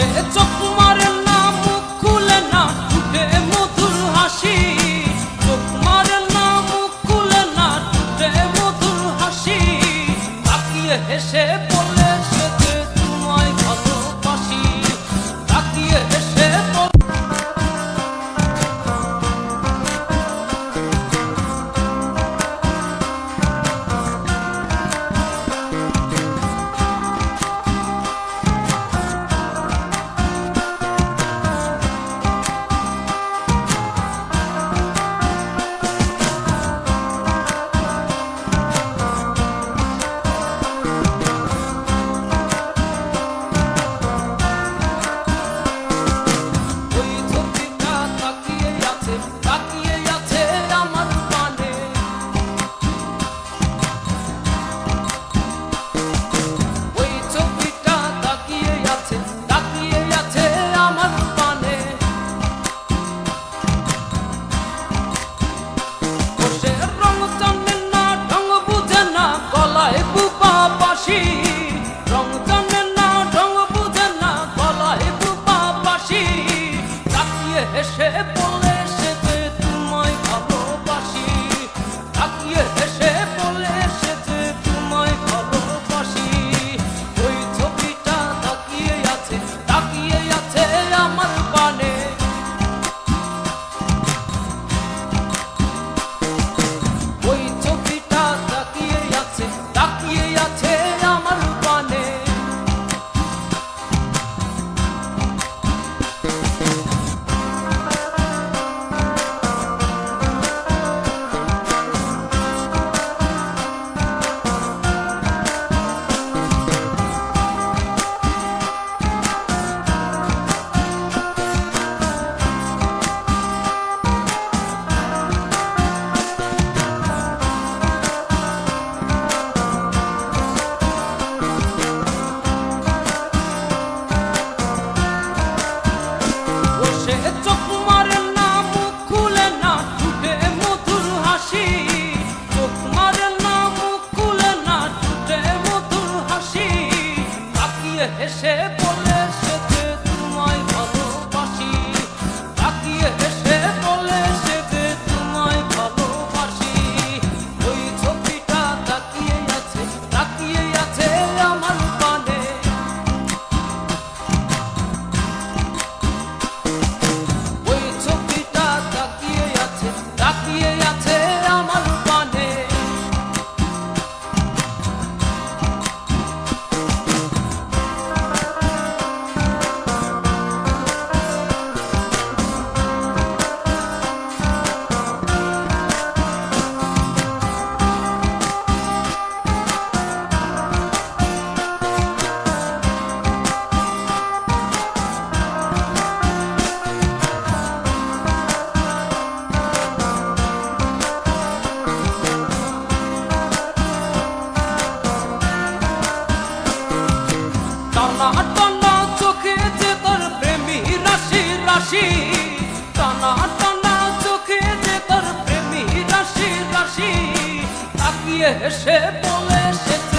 বসে চোখ মারে না না ফুটে মধুর হাসি। চোখ মারে না না ফুটে মধুর হাসি। তাকিয়ে হেসে এসে বলে Boleshe, şey boleshe şey